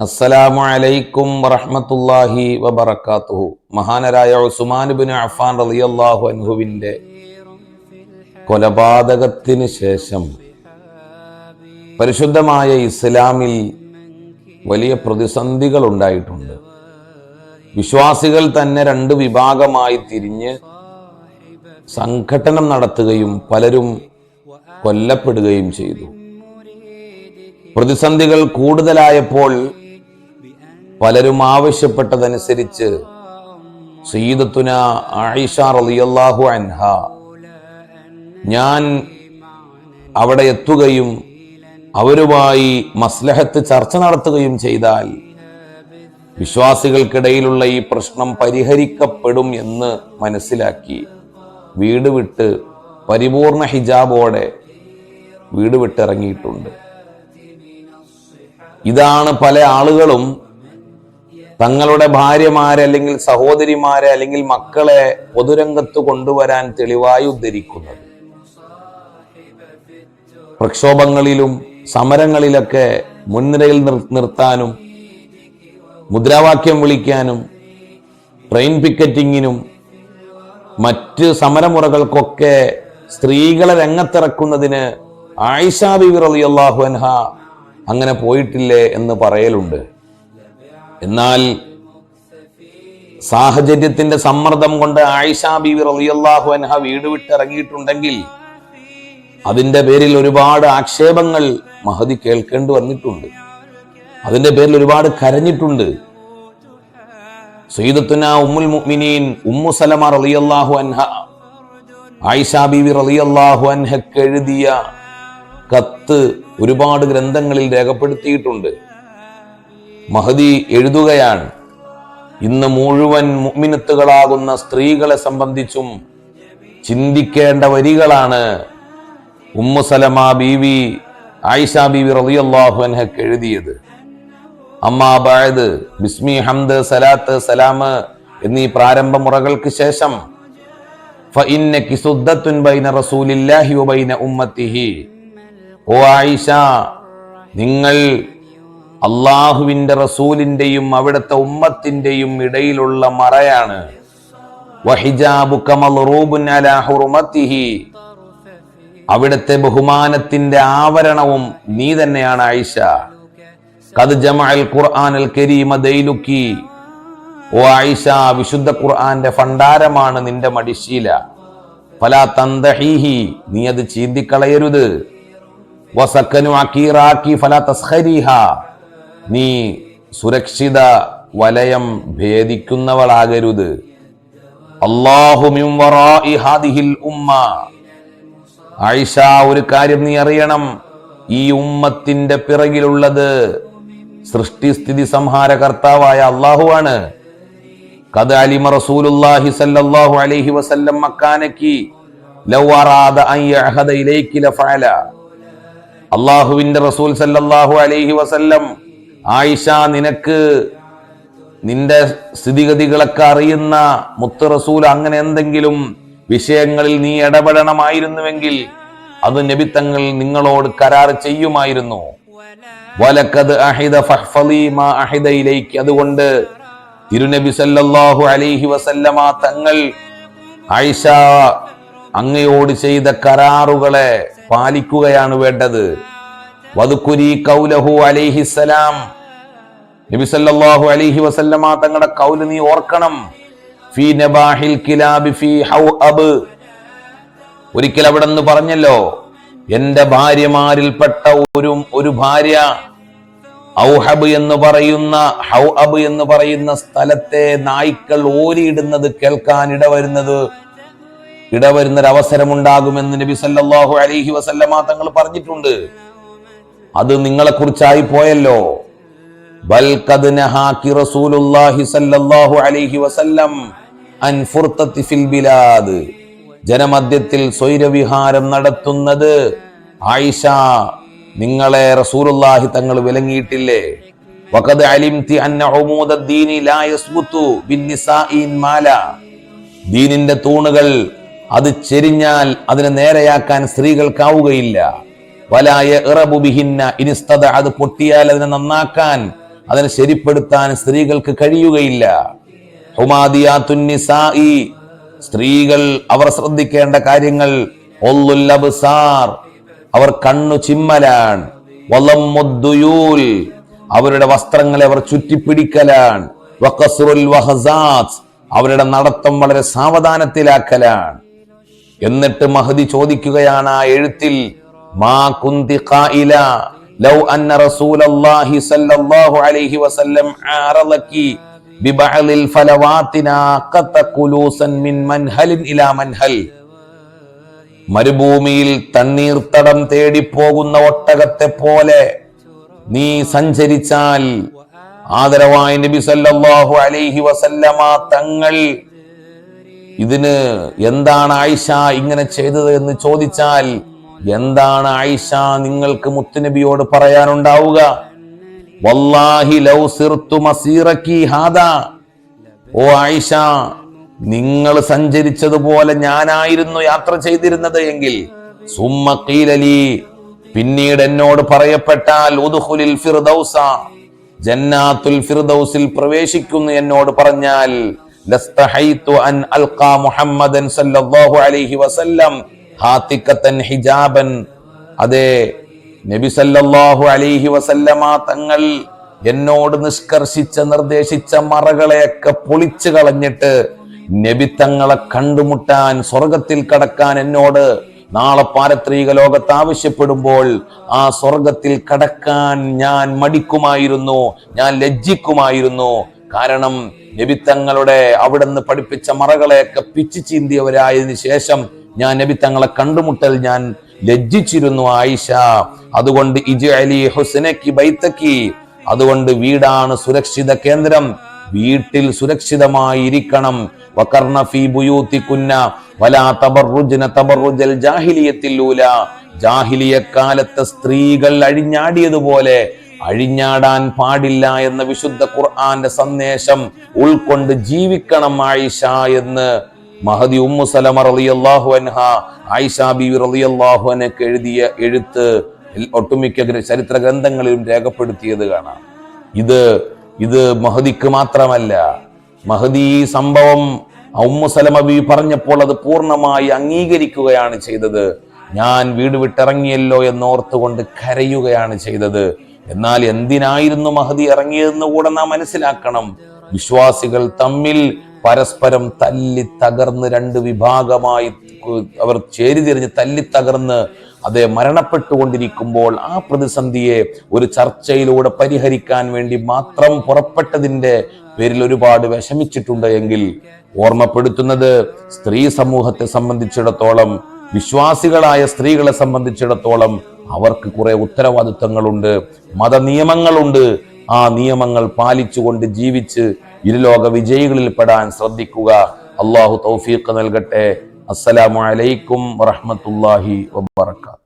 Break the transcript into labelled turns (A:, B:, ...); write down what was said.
A: അസ്സലാമു അലൈക്കും വറഹ്മത്തുള്ളാഹി വബറകാതുഹു. മഹാനരായ ഉസ്മാൻ ബിൻ അഫ്ഫാൻ റളിയല്ലാഹു അൻഹുവിന്റെ കൊലപാതകത്തിന് ശേഷം പരിശുദ്ധമായ ഇസ്ലാമിൽ വലിയ പ്രതിസന്ധികൾ ഉണ്ടായിട്ടുണ്ട് വിശ്വാസികൾ തന്നെ രണ്ട് വിഭാഗമായി തിരിഞ്ഞ് സംഘടനം നടത്തുകയും പലരും കൊല്ലപ്പെടുകയും ചെയ്തു. പ്രതിസന്ധികൾ കൂടുതലായപ്പോൾ പലരും ആവശ്യപ്പെട്ടതനുസരിച്ച് സീദത്തുന ആയിഷ റളിയല്ലാഹു അൻഹ ഞാൻ അവിടെ എത്തുകയും അവരുമായി മസ്ലഹത്ത് ചർച്ച നടത്തുകയും ചെയ്താൽ വിശ്വാസികൾക്കിടയിലുള്ള ഈ പ്രശ്നം പരിഹരിക്കപ്പെടും എന്ന് മനസ്സിലാക്കി വീട് വിട്ട് പരിപൂർണ ഹിജാബോടെ വീട് വിട്ടിറങ്ങിയിട്ടുണ്ട്. ഇതാണ് പല ആളുകളും തങ്ങളുടെ ഭാര്യമാരെ അല്ലെങ്കിൽ സഹോദരിമാരെ അല്ലെങ്കിൽ മക്കളെ പൊതുരംഗത്ത് കൊണ്ടുവരാൻ തെളിവായി ഉദ്ധരിക്കുന്നത്. പ്രക്ഷോഭങ്ങളിലും സമരങ്ങളിലൊക്കെ മുൻനിരയിൽ നിർ- നിർത്താനും മുദ്രാവാക്യം വിളിക്കാനും ട്രെയിൻ പിക്കറ്റിങ്ങിനും മറ്റ് സമരമുറകൾക്കൊക്കെ സ്ത്രീകളെ രംഗത്തിറക്കുന്നതിന് ആയിഷ ബിബി റളിയല്ലാഹു അൻഹ അങ്ങനെ പോയിട്ടില്ലേ എന്ന് പറയലുണ്ട്. എന്നാൽ സാഹചര്യത്തിന്റെ സമ്മർദ്ദം കൊണ്ട് ആയിഷ ബീവി റളിയല്ലാഹു അൻഹ വീട് വിട്ടിറങ്ങിയിട്ടുണ്ടെങ്കിൽ അതിന്റെ പേരിൽ ഒരുപാട് ആക്ഷേപങ്ങൾ മഹതി കേൾക്കേണ്ടി വന്നിട്ടുണ്ട്. അതിന്റെ പേരിൽ ഒരുപാട് കരഞ്ഞിട്ടുണ്ട്. സയ്യിദത്തുന ഉമ്മുൽ മുഅ്മിനീൻ ഉമ്മു സലമ റളിയല്ലാഹു അൻഹ ആയിഷ ബീവി റളിയല്ലാഹു അൻഹ എഴുതിയ കത്ത് ഒരുപാട് ഗ്രന്ഥങ്ങളിൽ രേഖപ്പെടുത്തിയിട്ടുണ്ട്. മഹദി എഴുതുകയാണ്. ഇന്ന് മുഴുവൻ മുഅ്മിനത്തുകളാകുന്ന സ്ത്രീകളെ സംബന്ധിച്ചും ചിന്തിക്കേണ്ട വരികളാണ് ഉമ്മുസലമ ബീവി ആയിഷ ബീവി റളിയല്ലാഹു അൻഹക്ക് എഴുതിയത്. അമ്മാ ബഅദ് ബിസ്മി ഹംദ് സലാത്ത് സലാം എന്നീ പ്രാരംഭ മുറകൾക്ക് ശേഷം നിങ്ങൾ അള്ളാഹുവിന്റെ റസൂലിന്റെയും അവിടുത്തെ ഉമ്മത്തിന്റെയും ഇടയിലുള്ള മറയാണ്. അവിടുത്തെ ബഹുമാനത്തിന്റെ ആവരണവും നീ തന്നെയാണ് ആയിഷ. കത് ജമഅൽ കരീമ ദൈലുക്കി. ഓ ആയിഷ വിശുദ്ധ ഖുർആന്റെ ഭണ്ഡാരമാണ് നിന്റെ മടിശീല. ഫലാ തന്തഹീഹി നീ അത് ചീന്തിക്കളയരുത്. വസക്കനു അക്കീറാക്കി ഫലാ തസ്ഖരീഹ. നീ സുരക്ഷിത വലയം ഭേദിക്കുന്നവളാകരുത്. ഉമ്മ. ആയിഷ ഒരു കാര്യം നീ അറിയണം. ഈ ഉമ്മത്തിന്റെ പിറകിലുള്ളത് സൃഷ്ടിസ്ഥിതി സംഹാര കർത്താവായ അള്ളാഹുവാണ് കത് അലിമ റസൂലുള്ളാഹി സല്ലല്ലാഹു അലൈഹി വസല്ലം മക്കാനക്കി ലൗ അറാദ അൻ ഇലൈകി ലഫഅല. അള്ളാഹുവിന്റെ റസൂൽ സല്ലല്ലാഹു അലൈഹി വസല്ലം ആയിഷ നിനക്ക് നിന്റെ സ്ഥിതിഗതികളൊക്കെ അറിയുന്ന മുത്ത് റസൂൽ അങ്ങനെ എന്തെങ്കിലും വിഷയങ്ങളിൽ നീ ഇടപെടണമായിരുന്നുവെങ്കിൽ അത് നബിത്തങ്ങൾ നിങ്ങളോട് കരാർ ചെയ്യുമായിരുന്നു. വലക്കത് അഹിദ ഫഹ്ഫളി അഹിദയിലേക്ക് അതുകൊണ്ട് തിരുനബി സല്ലല്ലാഹു അലൈഹി വസല്ലമ തങ്ങൾ ആയിഷ അങ്ങയോട് ചെയ്ത കരാറുകളെ പാലിക്കുകയാണ് വേണ്ടത്. വതുക്കുരി കൗലഹു അലൈഹിസ്സലാം. നബി സല്ലല്ലാഹു അലൈഹി വസല്ലമ തങ്ങളുടെ കൗൽ നീ ഓർക്കണം. ഫീ നബാഹിൽ കിലാബി ഫീ ഹൗഅബ്. ഒരിക്കൽ അവിടെ നിന്ന് പറഞ്ഞല്ലോ എന്റെ ഭാര്യമാരിൽപ്പെട്ട ഒരു ഒരു ഭാര്യ ഔഹബ് എന്ന് പറയുന്ന ഹൗഅബ് എന്ന് പറയുന്ന സ്ഥലത്തെ നായ്ക്കൾ ഓരിയിടുന്നത് കേൾക്കാൻ ഇടവരുന്നത്. ഇടവരുന്നൊരവസരമുണ്ടാകുമെന്ന് നബി സല്ലല്ലാഹു അലൈഹി വസല്ലമ തങ്ങൾ പറഞ്ഞിട്ടുണ്ട്. അത് നിങ്ങളെക്കുറിച്ചായി പോയല്ലോ. ജനമധ്യത്തിൽ സ്വൈരവിഹാരം നടത്തുന്നത് ആയിഷ നിങ്ങളെ റസൂലുള്ളാഹി തങ്ങൾ വിലങ്ങിയിട്ടില്ലേ? വഖദ് അലിംതി അന്ന ഉമൂദ ദീനി ലാ യസ്ബുതു ബിന്നിസാഇൻ മാല. ദീനിന്റെ തൂണുകൾ അത് ചെരിഞ്ഞാൽ അതിനെ നേരെയാക്കാൻ സ്ത്രീകൾക്കാവുകയില്ല. വലായ ഇറബു ബിഹിന്ന ഇനിസ്തത അത് പൊട്ടിയാൽ അതിനെ നന്നാക്കാൻ അതിനെ ശരിപ്പെടുത്താൻ സ്ത്രീകൾക്ക് കഴിയുകയില്ല. സ്ത്രീകൾ അവർ ശ്രദ്ധിക്കേണ്ട കാര്യങ്ങൾ. അവർ കണ്ണു വലമ്മുദ്ദുയൂൽ അവരുടെ വസ്ത്രങ്ങളെ അവർ വഹസാത്ത് അവരുടെ നടത്തം വളരെ സാവധാനത്തിലാക്കലാണ്. എന്നിട്ട് മഹദി ചോദിക്കുകയാണ് ആ എഴുത്തിൽ മാ കുന്തി ലൗ അന്ന റസൂലല്ലാഹി സല്ലല്ലാഹു അലൈഹി വസല്ലം ആറലക്കി ബിബഅലിൽ ഫലവാതിനാ ഖത കുലൂസൻ മിൻ മൻഹലിൻ ഇലാ മൻഹൽ. മരുഭൂമിയിൽ തണ്ണീർത്തടം തേടി പോകുന്ന ഒട്ടകത്തെ പോലെ നീ സഞ്ചരിച്ചാൽ ആദരവായ നബി സല്ലല്ലാഹു അലൈഹി വസല്ലമ തങ്ങൾ ഇതിന് എന്താണ് ആയിഷ ഇങ്ങനെ ചെയ്തത് എന്ന് ചോദിച്ചാൽ എന്താണ് ആയിഷ നിങ്ങൾക്ക് മുത്തുനബിയോട് പറയാനുണ്ടാവുക? വല്ലാഹി ലൗ സിർതു മസീറക്കി ഹാദാ. ഓ ആയിഷ നിങ്ങൾ സഞ്ചരിച്ചതുപോലെ ഞാനായിരുന്നു യാത്ര ചെയ്തിരുന്നത് എങ്കിൽ സുമ്മക്കീലലി പിന്നീട് എന്നോട് പറയപ്പെട്ടാൽ ഉദ്ഖുലിൽ ഫിർദൗസ ജന്നാത്തുൽ ഫിർദൗസിൽ പ്രവേശിക്കുന്നു എന്നോട് പറഞ്ഞാൽ ലസ്തഹൈതു അൻ അൽഖാ മുഹമ്മദൻ സല്ലല്ലാഹു അലൈഹി വസല്ലം ഹിജാബൻ. അതെ നബി സല്ലല്ലാഹു അലൈഹി വസല്ലമ തങ്ങൾ എന്നോട് നിഷ്കർഷിച്ച നിർദ്ദേശിച്ച മറകളെയൊക്കെ പൊളിച്ചു കളഞ്ഞിട്ട് നബി തങ്ങളെ കണ്ടുമുട്ടാൻ സ്വർഗത്തിൽ കടക്കാൻ എന്നോട് നാളെ പാരത്രിക ലോകത്ത് ആവശ്യപ്പെടുമ്പോൾ ആ സ്വർഗത്തിൽ കടക്കാൻ ഞാൻ മടിക്കുമായിരുന്നു ഞാൻ ലജ്ജിക്കുമായിരുന്നു. കാരണം നബിത്തങ്ങളുടെ അവിടുന്ന് പഠിപ്പിച്ച മറകളെയൊക്കെ പിച്ചു ചീന്തിയവരായതിനു ശേഷം ഞാൻ നബി തങ്ങളെ കണ്ടുമുട്ടൽ ഞാൻ ലജ്ജിച്ചിരുന്നു ആയിഷ. അതുകൊണ്ട് ഇജു അലി ഹുസനക്കി ബൈത്തക്കി. അതുകൊണ്ട് വീടാണ് സുരക്ഷിത കേന്ദ്രം. വീട്ടിൽ സുരക്ഷിതമായിരിക്കണം. വകർണ ഫീ ബുയൂത്തികുന്ന വലാ തബറുജന തബറുജൽ ജാഹിലിയത്തില്ലൂല ജാഹിലിയ കാലത്തെ സ്ത്രീകൾ അഴിഞ്ഞാടിയതുപോലെ അഴിഞ്ഞാടാൻ പാടില്ല എന്ന വിശുദ്ധ ഖുർആന്റെ സന്ദേശം ഉൾക്കൊണ്ട് ജീവിക്കണം ആയിഷ എന്ന് മഹദി ഉമ്മു സലമ റളിയല്ലാഹു അൻഹ ആയിഷ ബീവി റളിയല്ലാഹു അൻഹക്ക് എഴുതിയ എഴുത്ത് ഒട്ടുമിക്ക ചരിത്ര ഗ്രന്ഥങ്ങളിലും രേഖപ്പെടുത്തിയത് കാണാം. ഇത് ഇത് മഹദിക്ക് മാത്രമല്ല മഹദി ഈ സംഭവം ഉമ്മു സലമ ബീവി പറഞ്ഞപ്പോൾ അത് പൂർണമായി അംഗീകരിക്കുകയാണ് ചെയ്തത്. ഞാൻ വീട് വിട്ടിറങ്ങിയല്ലോ എന്നോർത്തുകൊണ്ട് കരയുകയാണ് ചെയ്തത്. എന്നാൽ എന്തിനായിരുന്നു മഹദി ഇറങ്ങിയതെന്ന് കൂടെ നാം മനസ്സിലാക്കണം. വിശ്വാസികൾ തമ്മിൽ പരസ്പരം തല്ലി തകർന്ന് രണ്ട് വിഭാഗമായി അവർ ചേരിതിരിഞ്ഞ് തല്ലി തകർന്ന് അത് മരണപ്പെട്ടുകൊണ്ടിരിക്കുമ്പോൾ ആ പ്രതിസന്ധിയെ ഒരു ചർച്ചയിലൂടെ പരിഹരിക്കാൻ വേണ്ടി മാത്രം പുറപ്പെട്ടതിന്റെ പേരിൽ ഒരുപാട് വിഷമിച്ചിട്ടുണ്ട് എങ്കിൽ ഓർമ്മപ്പെടുത്തുന്നത് സ്ത്രീ സമൂഹത്തെ സംബന്ധിച്ചിടത്തോളം വിശ്വാസികളായ സ്ത്രീകളെ സംബന്ധിച്ചിടത്തോളം അവർക്ക് കുറെ ഉത്തരവാദിത്തങ്ങളുണ്ട് മതനിയമങ്ങളുണ്ട്. ആ നിയമങ്ങൾ പാലിച്ചുകൊണ്ട് ജീവിച്ച് ഇരുലോക വിജയികളിൽ പെടാൻ ശ്രദ്ധിക്കുക. അള്ളാഹു തൗഫീഖ് നൽകട്ടെ. അസ്സലാമു അലൈക്കും വറഹ്മത്തുള്ളാഹി വബറകാത്ത്